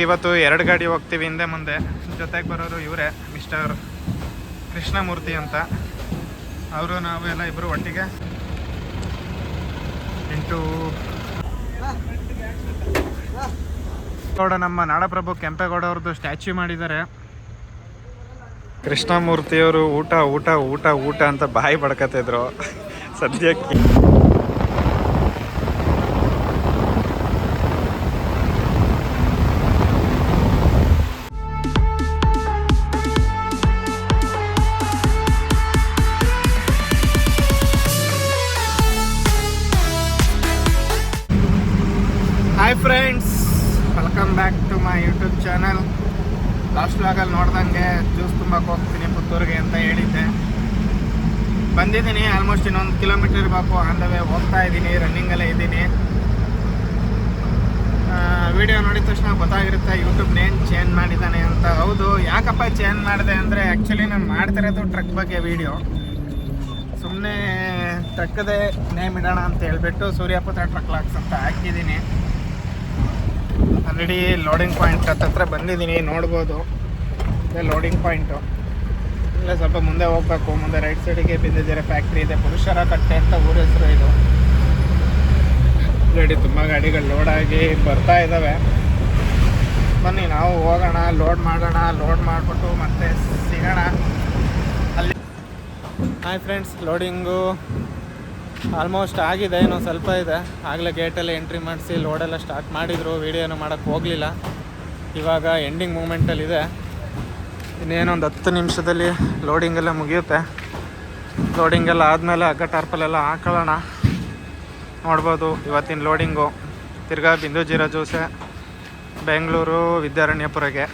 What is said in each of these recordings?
ಇವತ್ತು ಎರಡು ಗಾಡಿ ಹೋಗ್ತೀವಿ ಹಿಂದೆ ಮುಂದೆ. ಜೊತೆಗೆ ಬರೋರು ಇವರೇ ಮಿಸ್ಟರ್ ಕೃಷ್ಣಮೂರ್ತಿ ಅಂತ. ಅವರು ನಾವೆಲ್ಲ ಇಬ್ಬರು ಒಟ್ಟಿಗೆ. ಎಂಟು. ಗೌಡ ನಮ್ಮ ನಾಡಪ್ರಭು ಕೆಂಪೇಗೌಡ ಅವ್ರದ್ದು ಸ್ಟ್ಯಾಚ್ಯೂ ಮಾಡಿದ್ದಾರೆ. ಕೃಷ್ಣಮೂರ್ತಿಯವರು ಊಟ ಊಟ ಊಟ ಊಟ ಅಂತ ಬಾಯಿ ಬಡ್ಕತ್ತಿದ್ರು. ಸದ್ಯಕ್ಕೆ. Friends welcome back to my YouTube channel last ವ್ಲಾಗಲ್ಲಿ ನೋಡ್ದಂಗೆ ಜ್ಯೂಸ್ ತುಂಬಕ್ಕೆ ಹೋಗ್ತೀನಿ ಪುತ್ತೂರಿಗೆ ಅಂತ ಹೇಳಿದ್ದೆ. ಬಂದಿದ್ದೀನಿ ಆಲ್ಮೋಸ್ಟ್ ಇನ್ನೊಂದು ಕಿಲೋಮೀಟರ್ ದ ವೇ ಹೋಗ್ತಾ ಇದ್ದೀನಿ ರನ್ನಿಂಗಲ್ಲೇ ಇದ್ದೀನಿ. ವಿಡಿಯೋ ನೋಡಿದ ತಕ್ಷಣ ಗೊತ್ತಾಗಿರುತ್ತೆ ಯೂಟ್ಯೂಬ್ ನೇಮ್ ಚೇಂಜ್ ಮಾಡಿದ್ದಾನೆ ಅಂತ. ಹೌದು, ಯಾಕಪ್ಪ ಚೇಂಜ್ ಮಾಡಿದೆ ಅಂದರೆ ಆ್ಯಕ್ಚುಲಿ ನಾನು ಮಾಡ್ತಿರೋದು ಟ್ರಕ್ ಬಗ್ಗೆ ವಿಡಿಯೋ ಸುಮ್ಮನೆ ಟ್ರಕ್ಕದೇ ನೇಮ್ ಇಡೋಣ ಅಂತ ಹೇಳ್ಬಿಟ್ಟು ಸೂರ್ಯಪುತ್ರ ಟ್ರಕ್ ಲಾಕ್ಸ್ ಅಂತ ಹಾಕಿದ್ದೀನಿ. ಆಲ್ರೆಡಿ ಲೋಡಿಂಗ್ ಪಾಯಿಂಟ್ ಹತ್ತತ್ರ ಬಂದಿದ್ದೀನಿ, ನೋಡ್ಬೋದು. ಇದೆ ಲೋಡಿಂಗ್ ಪಾಯಿಂಟು ಇಲ್ಲ ಸ್ವಲ್ಪ ಮುಂದೆ ಹೋಗ್ಬೇಕು, ಮುಂದೆ ರೈಟ್ ಸೈಡಿಗೆ ಬಿದ್ದಿದ್ದೀರಾ ಫ್ಯಾಕ್ಟ್ರಿ ಇದೆ ಪುರುಷರ ಕಟ್ಟೆ ಅಂತ ಊರ ಹೆಸರು ಇದು. ಆಲ್ರೆಡಿ ತುಂಬ ಗಾಡಿಗಳು ಲೋಡ್ ಆಗಿ ಬರ್ತಾ ಇದ್ದಾವೆ ಬನ್ನಿ, ನಾವು ಹೋಗೋಣ ಲೋಡ್ ಮಾಡೋಣ ಲೋಡ್ ಮಾಡಿಬಿಟ್ಟು ಮತ್ತೆ ಸಿಗೋಣ. ಅಲ್ಲಿ ಹಾಯ್ ಫ್ರೆಂಡ್ಸ್ ಲೋಡಿಂಗು ಆಲ್ಮೋಸ್ಟ್ ಆಗಿದೆ ಇನ್ನೊಂದು ಸ್ವಲ್ಪ ಇದೆ. ಆಗಲೇ ಗೇಟಲ್ಲಿ ಎಂಟ್ರಿ ಮಾಡಿಸಿ ಲೋಡೆಲ್ಲ ಸ್ಟಾರ್ಟ್ ಮಾಡಿದರು ವೀಡಿಯೋನು ಮಾಡೋಕ್ಕೆ ಹೋಗಲಿಲ್ಲ. ಇವಾಗ ಎಂಡಿಂಗ್ ಮೂಮೆಂಟಲ್ಲಿದೆ ಇನ್ನೇನೊಂದು ಹತ್ತು ನಿಮಿಷದಲ್ಲಿ ಲೋಡಿಂಗ್ ಎಲ್ಲ ಮುಗಿಯುತ್ತೆ. ಲೋಡಿಂಗ್ ಎಲ್ಲ ಆದಮೇಲೆ ಹಗ್ಗ ಟಾರ್ಪಲೆಲ್ಲ ಹಾಕೊಳ್ಳೋಣ. ನೋಡ್ಬೋದು ಇವತ್ತಿನ ಲೋಡಿಂಗು ತಿರ್ಗಾ ಬಿಂದು ಜೀರಾ ಜ್ಯೂಸೆ ಬೆಂಗಳೂರು, ವಿದ್ಯಾರಣ್ಯಪುರಗೆ.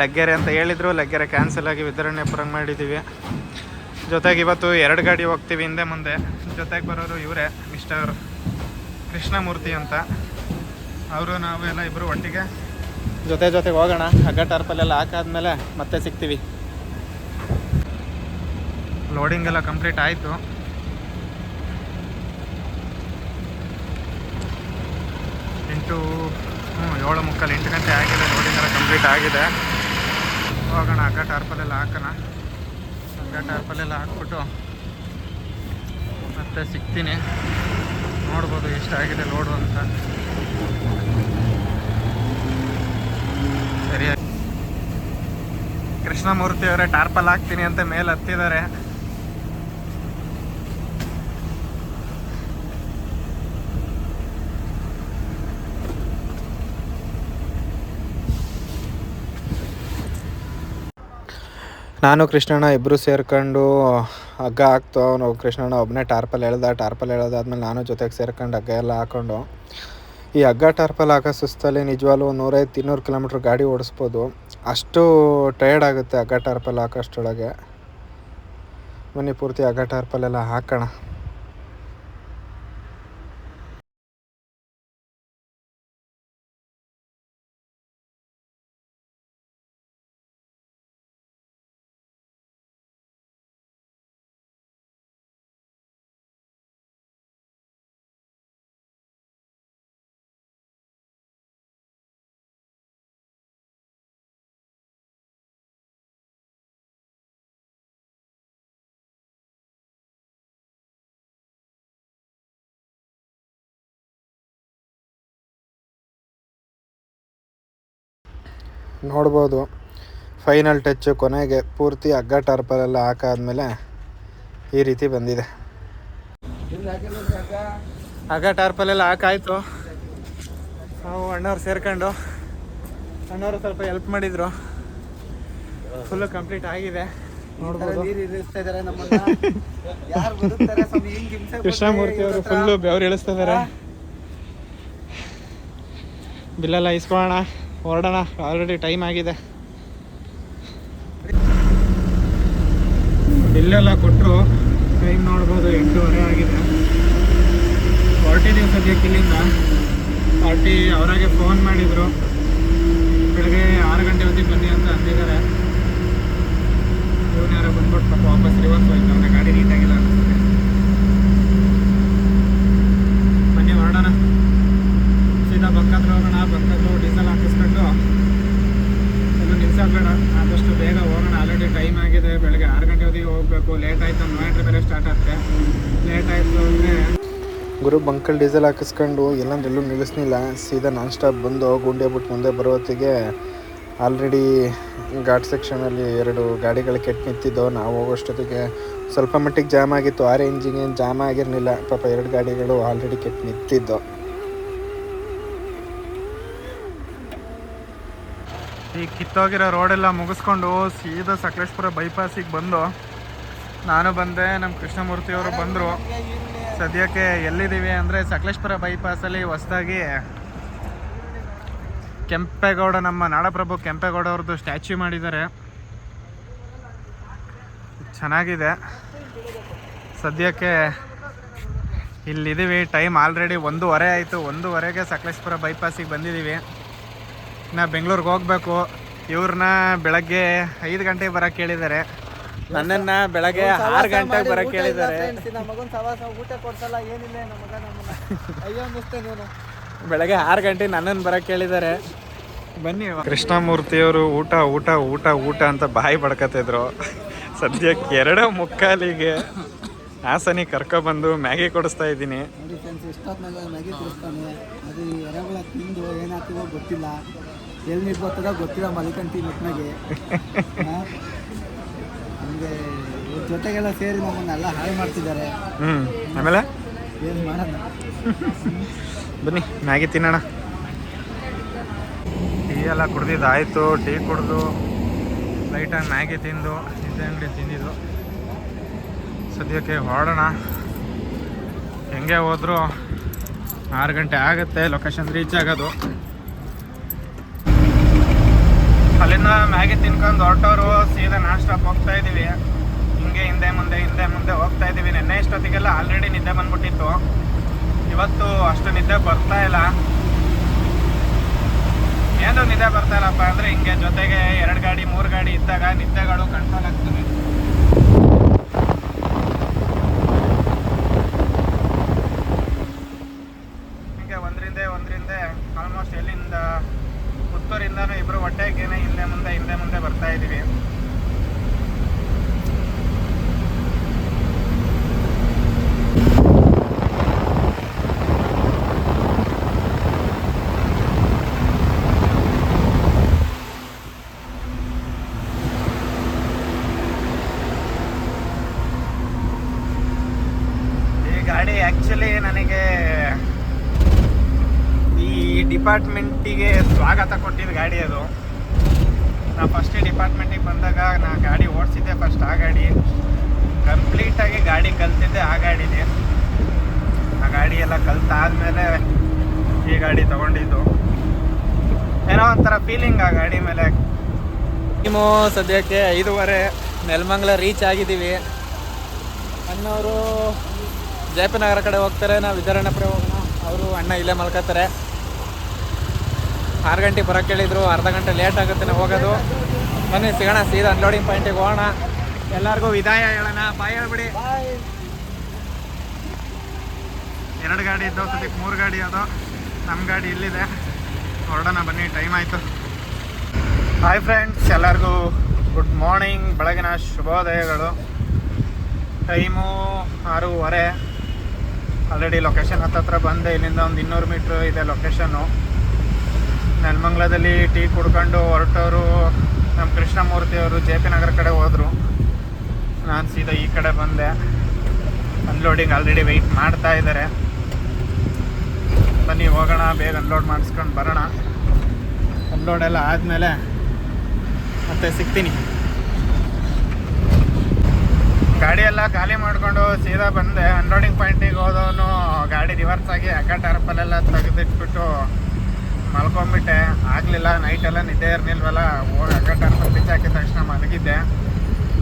ಲಗ್ಗೆರೆ ಅಂತ ಹೇಳಿದರು, ಲಗ್ಗೆರೆ ಕ್ಯಾನ್ಸಲ್ ಆಗಿ ವಿದ್ಯಾರಣ್ಯಪುರಂಗೆ ಮಾಡಿದ್ದೀವಿ ಜೊತೆಗೆ ಇವತ್ತು ಎರಡು ಗಾಡಿ ಹೋಗ್ತೀವಿ ಹಿಂದೆ ಮುಂದೆ. ಜೊತೆಗೆ ಬರೋರು ಇವರೇ, ಮಿಸ್ಟರ್ ಕೃಷ್ಣಮೂರ್ತಿ ಅಂತ. ಅವರು, ನಾವೆಲ್ಲ ಇಬ್ಬರು ಒಟ್ಟಿಗೆ. ಜೊತೆ ಜೊತೆಗೆ ಹೋಗೋಣ. ಹಗ್ಗ ಟಾರ್ಪಲೆಲ್ಲ ಹಾಕಾದ್ಮೇಲೆ ಮತ್ತೆ ಸಿಗ್ತೀವಿ. ಲೋಡಿಂಗ್ ಎಲ್ಲ ಕಂಪ್ಲೀಟ್ ಆಯಿತು. ಎಂಟು ಹ್ಞೂ ಏಳು ಮುಕ್ಕಾಲು ಎಂಟು ಗಂಟೆ ಆಗಿದೆ. ಲೋಡಿಂಗ್ ಎಲ್ಲ ಕಂಪ್ಲೀಟ್ ಆಗಿದೆ. ಹೋಗೋಣ, ಹಗ್ಗ ಟಾರ್ಪಲೆಲ್ಲ ಹಾಕೋಣ. ಹಗ್ಗ ಟಾರ್ಪಲೆಲ್ಲ ಹಾಕ್ಬಿಟ್ಟು ಮತ್ತೆ ಸಿಗ್ತೀನಿ. ನೋಡ್ಬೋದು ಎಷ್ಟಾಗಿದೆ ಲೋಡು ಅಂತ. ಸರಿಯಾಗಿ. ಕೃಷ್ಣಮೂರ್ತಿ ಅವರೇ ಟಾರ್ಪಲ್ ಹಾಕ್ತೀನಿ ಅಂತ ಮೇಲೆ ಹತ್ತಿದ್ದಾರೆ. ನಾನು ಕೃಷ್ಣಣ್ಣ ಇಬ್ಬರು ಸೇರ್ಕೊಂಡು ಹಗ್ಗ ಹಾಕ್ತು. ಅವನು ಕೃಷ್ಣಣ್ಣ ಒಬ್ಬನೇ ಟಾರ್ಪಲ್ ಎಳ್ದ, ಟಾರ್ಪಲ್ ಎಳ್ದಾದ್ಮೇಲೆ ನಾನು ಜೊತೆಗೆ ಸೇರ್ಕೊಂಡು ಹಗ್ಗ ಎಲ್ಲ ಹಾಕೊಂಡು, ಈ ಹಗ್ಗ ಟಾರ್ಪಲ್ ಹಾಕೋ ಸುಸ್ತಲ್ಲಿ ನಿಜವಾಗ್ಲೂ ಒಂದು ನೂರೈದು, ಇನ್ನೂರು ಕಿಲೋಮೀಟ್ರ್ ಗಾಡಿ ಓಡಿಸ್ಬೋದು. ಅಷ್ಟು ಟಯರ್ಡ್ ಆಗುತ್ತೆ ಹಗ್ಗ ಟಾರ್ಪಲ್ ಹಾಕೋಷ್ಟೊಳಗೆ ಮನೆ ಪೂರ್ತಿ ಹಗ್ಗ ಟಾರ್ಪಲ್ ಎಲ್ಲ ಹಾಕೋಣ. ನೋಡ್ಬೋದು. ಫೈನಲ್ ಟಚ್ಚು ಕೊನೆಗೆ ಪೂರ್ತಿ ಅಗ್ಗ ಟಾರ್ಪಲ್ ಎಲ್ಲ ಹಾಕಾದ್ಮೇಲೆ ಈ ರೀತಿ ಬಂದಿದೆ. ಅಗ್ಗ ಟಾರ್ಪಲ್ ಎಲ್ಲ ಹಾಕಾಯ್ತು. ನಾವು ಅಣ್ಣವ್ರು ಸೇರ್ಕೊಂಡು ಅಣ್ಣವರು ಸ್ವಲ್ಪ ಹೆಲ್ಪ್ ಮಾಡಿದ್ರು. ಫುಲ್ಲು ಕಂಪ್ಲೀಟ್ ಆಗಿದೆ. ನೋಡ್ಬೋದು. ಕೃಷ್ಣಮೂರ್ತಿ ಅವರು ಫುಲ್ಲು ಬೆವ್ರು ಇಳಿಸ್ತಾ ಇದ್ದಾರೆ ಬಿಲ್ಲೆಲ್ಲ ಇಸ್ಕೊಳ್ಳೋಣ. ಹೊರಡೋಣ ಆಲ್ರೆಡಿ ಟೈಮ್ ಆಗಿದೆ. ಬಿಲ್ಲೆಲ್ಲ ಕೊಟ್ಟರು ಟೈಮ್ ನೋಡ್ಬೋದು, ಎಂಟೂವರೆ ಆಗಿದೆ. ಹೊರಟಿದ್ದೀವಿ ಸದ್ಯಕ್ಕೆ ಇಲ್ಲಿಂದ. ಪಾರ್ಟಿ ಅವರಾಗೆ ಫೋನ್ ಮಾಡಿದರು. ಬೆಳಗ್ಗೆ ಆರು ಗಂಟೆ ಹೊತ್ತಿಗೆ ಬನ್ನಿ ಅಂತ ಅಂದಿದ್ದಾರೆ. ಇವನು ಯಾರೋ ಬಂದ್ಬಿಟ್ಟು ಪಾಪ, ವಾಪಸ್ ರಿವರ್ಸ್ ಹೋಯ್ತು ಅವನ ಗಾಡಿ ನೀಟಾಗಿಲ್ಲ ಅನಿಸುತ್ತೆ ಬನ್ನಿ ಹೊರಡೋಣ ಸೀದಾ ಬಂಕತ್ರ ಹೋಗೋಣ ಬಂಕತ್ರ ಡೀಸೆಲ್ ಹಾಕಿಸ್ಕೊಂಡು ಹೋಗ್ಬೇಕು ಲೇಟ್ ಆಯಿತು ಇನ್ವರ್ಟ್ರ್ ಬೇರೆ ಸ್ಟಾರ್ಟ್ ಆಗುತ್ತೆ ಲೇಟ್ ಆಯಿತು ಅಂದರೆ ಗುರು ಬಂಕಲ್ ಡೀಸೆಲ್ ಹಾಕಿಸ್ಕೊಂಡು ಎಲ್ಲಂದ್ರೆ ಎಲ್ಲೂ ನಿಲ್ಲಿಸ್ನಿಲ್ಲ. ಸೀದಾ ನಾನ್ ಸ್ಟಾಪ್ ಬಂದು ಗುಂಡೆ ಬಿಟ್ಟು ಮುಂದೆ ಬರೋ ಹೊತ್ತಿಗೆ ಆಲ್ರೆಡಿ ಘಾಟ್ ಸೆಕ್ಷನಲ್ಲಿ ಎರಡು ಗಾಡಿಗಳು ಕೆಟ್ಟು ನಿಂತಿದ್ದು, ನಾವು ಹೋಗೋಷ್ಟೊತ್ತಿಗೆ ಸ್ವಲ್ಪ ಮಟ್ಟಿಗೆ ಜಾಮ್ ಆಗಿತ್ತು. ಆ ರೇಂಜಿಗೆ ಏನು ಜಾಮ್ ಆಗಿರಲಿಲ್ಲ. ಪಾಪ ಎರಡು ಗಾಡಿಗಳು ಆಲ್ರೆಡಿ ಕೆಟ್ಟು ನಿಂತಿದ್ದು. ಈ ಕಿತ್ತೋಗಿರೋ ರೋಡೆಲ್ಲ ಮುಗಿಸ್ಕೊಂಡು ಸೀದಾ ಸಕಲೇಶ್ಪುರ ಬೈಪಾಸಿಗೆ ಬಂದು, ನಾನು ಬಂದೆ ನಮ್ಮ ಕೃಷ್ಣಮೂರ್ತಿಯವರು ಬಂದರು. ಸದ್ಯಕ್ಕೆ ಎಲ್ಲಿದ್ದೀವಿ ಅಂದರೆ ಸಕಲೇಶ್ಪುರ ಬೈಪಾಸಲ್ಲಿ ಹೊಸದಾಗಿ ಕೆಂಪೇಗೌಡ, ನಮ್ಮ ನಾಡಪ್ರಭು ಕೆಂಪೇಗೌಡ ಅವ್ರದ್ದು ಸ್ಟ್ಯಾಚ್ಯೂ ಮಾಡಿದ್ದಾರೆ. ಚೆನ್ನಾಗಿದೆ. ಸದ್ಯಕ್ಕೆ ಇಲ್ಲಿದ್ದೀವಿ. ಟೈಮ್ ಆಲ್ರೆಡಿ ಒಂದೂವರೆ ಆಯಿತು. ಒಂದೂವರೆಗೆ ಸಕಲೇಶ್ಪುರ ಬೈಪಾಸಿಗೆ ಬಂದಿದ್ದೀವಿ. ನಾ ಬೆಂಗಳೂರಿಗೆ ಹೋಗಬೇಕು. ಇವ್ರನ್ನ ಬೆಳಗ್ಗೆ ಐದು ಗಂಟೆಗೆ ಬರಕ್ಕೆ ಕೇಳಿದ್ದಾರೆ. ನನ್ನನ್ನ ಬೆಳಗ್ಗೆ ಆರು ಗಂಟೆಗೆ ಬರಕ್ಕೆ ಕೇಳಿದ್ದಾರೆ ಮಗನ್ ಸವಾಸ ಊಟ ಕೊಡ್ಸಲ್ಲ ಏನಿಲ್ಲ ನಮ್ಮ ಮಗ ನಮ್ಮನ್ನ ಅಯ್ಯೋ ಅನ್ನಿಸ್ತೆ ನೀನು. ಬೆಳಗ್ಗೆ ಆರು ಗಂಟೆ ನನ್ನನ್ನು ಬರಕ್ಕೆ ಕೇಳಿದ್ದಾರೆ ಬನ್ನಿ ಕೃಷ್ಣಮೂರ್ತಿಯವರು ಊಟ ಊಟ ಊಟ ಊಟ ಅಂತ ಬಾಯಿ ಬಡ್ಕತಿದ್ರು ಸದ್ಯಕ್ಕೆ ಎರಡು ಮುಕ್ಕಾಲಿಗೆ ಹಾಸನಿ ಕರ್ಕೊಬಂದು ಮ್ಯಾಗಿ ಕೊಡಿಸ್ತಾ ಇದ್ದೀನಿ. ಎಷ್ಟೊತ್ತಿನಾಗ ಮ್ಯಾಗಿ ತರಿಸ್ತಾನೆ ಅದು ಎರೆಹುಳ ತಿಂದು ಏನಾಗ್ತೀವೋ ಗೊತ್ತಿಲ್ಲ. ಎಲ್ಲಿ ನೀರು ಗೊತ್ತಿಲ್ಲ ಮಲ್ಕೊಂತೀವಿ ಮಿಟ್ನಾಗೆ ಇವ್ರ ಜೊತೆಗೆಲ್ಲ ಸೇರಿ ನಮ್ಮನ್ನೆಲ್ಲ ಹಾಳು ಮಾಡ್ತಿದ್ದಾರೆ. ಹ್ಞೂ ಆಮೇಲೆ? ಏನು ಮಾಡೋಣ ಬನ್ನಿ ಮ್ಯಾಗಿ ತಿನ್ನೋಣ. ಟೀ ಎಲ್ಲ ಕುಡ್ದಿದ್ದಾಯಿತು ಟೀ ಕುಡಿದು ಲೈಟಾಗಿ ಮ್ಯಾಗಿ ತಿಂದು ನಿದ್ದೆ ಅಂಗಡಿ ತಿಂದಿದ್ದು. ಸದ್ಯಕ್ಕೆ ಹೊರಡೋಣ. ಹೆಂಗೆ ಹೋದರೂ? ಆರು ಗಂಟೆ ಆಗುತ್ತೆ ಲೊಕೇಶನ್ ರೀಚ್ ಆಗೋದು. ಅಲ್ಲಿಂದ ಮ್ಯಾಗಿ ತಿನ್ಕೊಂಡು ಹೊರಟವರು ಸೀದಾ ನಾನ್ ಸ್ಟಾಪ್ ಹೋಗ್ತಾ ಇದ್ದೀವಿ. ಹಿಂಗೆ ಹಿಂದೆ ಮುಂದೆ ಹಿಂದೆ ಮುಂದೆ ಹೋಗ್ತಾ ಇದ್ದೀವಿ. ನೆನ್ನೆ ಇಷ್ಟೊತ್ತಿಗೆಲ್ಲ ಆಲ್ರೆಡಿ ನಿದ್ದೆ ಬಂದ್ಬಿಟ್ಟಿತ್ತು. ಇವತ್ತು ಅಷ್ಟು ನಿದ್ದೆ ಬರ್ತಾ ಇಲ್ಲ. ಏನು ನಿದ್ದೆ ಬರ್ತಾ ಇಲ್ಲಪ್ಪ ಅಂದರೆ ಹಿಂಗೆ ಜೊತೆಗೆ ಎರಡು ಗಾಡಿ, ಮೂರು ಗಾಡಿ ಇದ್ದಾಗ ನಿದ್ದೆಗಳು ಕಂಟ್ರೋಲ್ ಆಗ್ತವೆ ಹಿಂಗೆ ಒಂದ್ರಿಂದ ಒಂದ್ರಿಂದ ಆಲ್ಮೋಸ್ಟ್ ಎಲ್ಲಿಂದ ಪುತ್ತೂರಿಂದನೂ ಇಬ್ರು ಹೊಟ್ಟೆಗೇನೆ ಹಿಂದೆ ಮುಂದೆ ಹಿಂದೆ ಮುಂದೆ ಬರ್ತಾ ಇದೀವಿ ಈ ಗಾಡಿ ಆ್ಯಕ್ಚುಲಿ ನನಗೆ ಈ ಡಿಪಾರ್ಟ್ಮೆಂಟಿಗೆ ಸ್ವಾಗತ ಕೊಟ್ಟಿದ್ದ ಗಾಡಿ ಅದು ನಾ ಫಸ್ಟ್ ಡಿಪಾರ್ಟ್ಮೆಂಟಿಗೆ ಬಂದಾಗ ನಾ ಗಾಡಿ ಓಡಿಸಿದ್ದೆ ಫಸ್ಟ್ ಆ ಗಾಡಿ. ಕಂಪ್ಲೀಟಾಗಿ ಗಾಡಿ ಕಲ್ತಿದ್ದೆ ಆ ಗಾಡಿನೇ. ಆ ಗಾಡಿ ಎಲ್ಲ ಕಲ್ತಾದ್ಮೇಲೆ ಈ ಗಾಡಿ ತಗೊಂಡಿದ್ದು. ಏನೋ ಒಂಥರ ಫೀಲಿಂಗ್ ಆ ಗಾಡಿ ಮೇಲೆ. ಟೈಮು ಸದ್ಯಕ್ಕೆ ಐದೂವರೆ ನೆಲಮಂಗಲ ರೀಚ್ ಆಗಿದ್ದೀವಿ. ಅಣ್ಣವರು ಜಯಪಿ ನಗರ ಕಡೆ ಹೋಗ್ತಾರೆ, ನಾವು ವಿದ್ಯಾರಣ್ಯಪುರ ಹೋಗೋಣ. ಅವರು ಅಣ್ಣ ಇಲ್ಲೇ ಮಲ್ಕೋತಾರೆ ಆರು ಗಂಟೆಗೆ ಬರೋಕ್ಕೆ ಹೇಳಿದ್ರು, ಅರ್ಧ ಗಂಟೆ ಲೇಟ್ ಆಗುತ್ತೆ ನಾವು ಹೋಗೋದು. ಬನ್ನಿ ಸಿಗೋಣ, ಸೀದಾ ಅನ್ಲೋಡಿಂಗ್ ಪಾಯಿಂಟಿಗೆ ಹೋಗೋಣ. ಎಲ್ಲರಿಗೂ ವಿದಾಯ ಹೇಳೋಣ. ಬಾಯ್ ಹೇಳ್ಬಿಡಿ. ಎರಡು ಗಾಡಿ ಇದ್ದವು ಸದ್ಯಕ್ಕೆ ಮೂರು ಗಾಡಿ ಅದು ನಮ್ಮ ಗಾಡಿ ಇಲ್ಲಿದೆ. ಹೊರಡೋಣ ಬನ್ನಿ ಟೈಮ್ ಆಯಿತು. ಹಾಯ್ ಫ್ರೆಂಡ್ಸ್ ಎಲ್ಲರಿಗೂ ಗುಡ್ ಮಾರ್ನಿಂಗ್ ಬೆಳಗಿನ ಶುಭೋದಯಗಳು. ಟೈಮು ಆರೂವರೆ. ಆಲ್ರೆಡಿ ಲೊಕೇಶನ್ ಹತ್ತತ್ರ ಬಂದೆ, ಇಲ್ಲಿಂದ ಒಂದು ಇನ್ನೂರು ಮೀಟ್ರ್ ಇದೆ ಲೊಕೇಶನ್ನು ನೆಲಮಂಗ್ಲದಲ್ಲಿ ಟೀ ಕುಡ್ಕೊಂಡು ಹೊರಟವರು ನಮ್ಮ ಕೃಷ್ಣಮೂರ್ತಿ ಅವರು ಜೆ ಪಿ ನಗರ ಕಡೆ ಹೋದರು. ನಾನು ಸೀದಾ ಈ ಕಡೆ ಬಂದೆ. ಅನ್ಲೋಡಿಂಗ್ ಆಲ್ರೆಡಿ ವೆಯ್ಟ್ ಮಾಡ್ತಾ ಇದ್ದಾರೆ. ಬನ್ನಿ, ಹೋಗೋಣ, ಬೇಗ ಅನ್ಲೋಡ್ ಮಾಡಿಸ್ಕೊಂಡು ಬರೋಣ. ಅನ್ಲೋಡ್ ಎಲ್ಲ ಆದಮೇಲೆ ಮತ್ತೆ ಸಿಗ್ತೀನಿ. ಗಾಡಿಯೆಲ್ಲ ಖಾಲಿ ಮಾಡಿಕೊಂಡು ಸೀದಾ ಬಂದೆ. ಅನ್ಲೋಡಿಂಗ್ ಪಾಯಿಂಟಿಗೆ ಹೋದವನು ಗಾಡಿ ರಿವರ್ಸ್ ಆಗಿ ಅಕ್ಕ ಟರ್ಪಲ್ಲೆಲ್ಲ ತೆಗೆದಿಟ್ಬಿಟ್ಟು ಮಲ್ಕೊಂಬಿಟ್ಟೆ. ಆಗಲಿಲ್ಲ ನೈಟೆಲ್ಲ ನಿದ್ದೆ ಇರಲಿಲ್ವಲ್ಲ, ಹೋಗಿ ಟರ್ಪಲ್ ಬಿಚ್ಚಿ ಹಾಕಿದ ತಕ್ಷಣ ಮಲಗಿದ್ದೆ.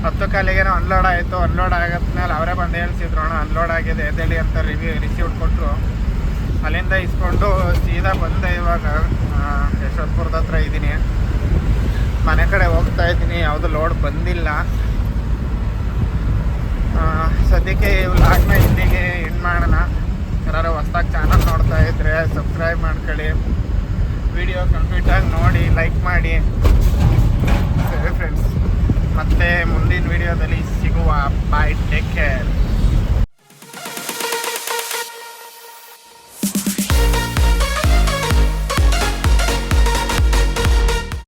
ಹತ್ತು ಕಾಲಿಗೆ ಅನ್ಲೋಡ್ ಆಯಿತು. ಅನ್ಲೋಡ್ ಆಗದ್ಮೇಲೆ ಅವರೇ ಬಂದು ಹೇಳ್ಸಿದ್ರು, ಅಣ್ಣ ಅನ್ಲೋಡ್ ಆಗಿದೆ, ಎದ್ದೇಳಿ ಅಂತ ರಿವ್ಯೂ ರಿಸೀವ್ಡ್ ಕೊಟ್ಟರು ಅಲ್ಲಿಂದ ಇಸ್ಕೊಂಡು ಸೀದಾ ಬಂದೆ ಇವಾಗ. ಯಶವಂತಪುರದ ಹತ್ರ ಇದ್ದೀನಿ. ಮನೆ ಕಡೆ ಹೋಗ್ತಾ ಇದ್ದೀನಿ. ಯಾವುದು ಲೋಡ್ ಬಂದಿಲ್ಲ. ಸದ್ಯಕ್ಕೆ ವ್ಲಾಗ್ನ ಇಲ್ಲಿಗೆ ಎಂಡ್ ಮಾಡೋಣ. ಯಾರು ಹೊಸ್ದಾಗಿ ಚಾನಲ್ ನೋಡ್ತಾ ಇದ್ರೆ ಸಬ್ಸ್ಕ್ರೈಬ್ ಮಾಡ್ಕೊಳ್ಳಿ. ವಿಡಿಯೋ ಕಂಪ್ಲೀಟಾಗಿ ನೋಡಿ ಲೈಕ್ ಮಾಡಿ. ಸರಿ ಫ್ರೆಂಡ್ಸ್ ಮತ್ತೆ ಮತ್ತೆ ಮುಂದಿನ ವಿಡಿಯೋದಲ್ಲಿ ಸಿಗುವ. Bye take care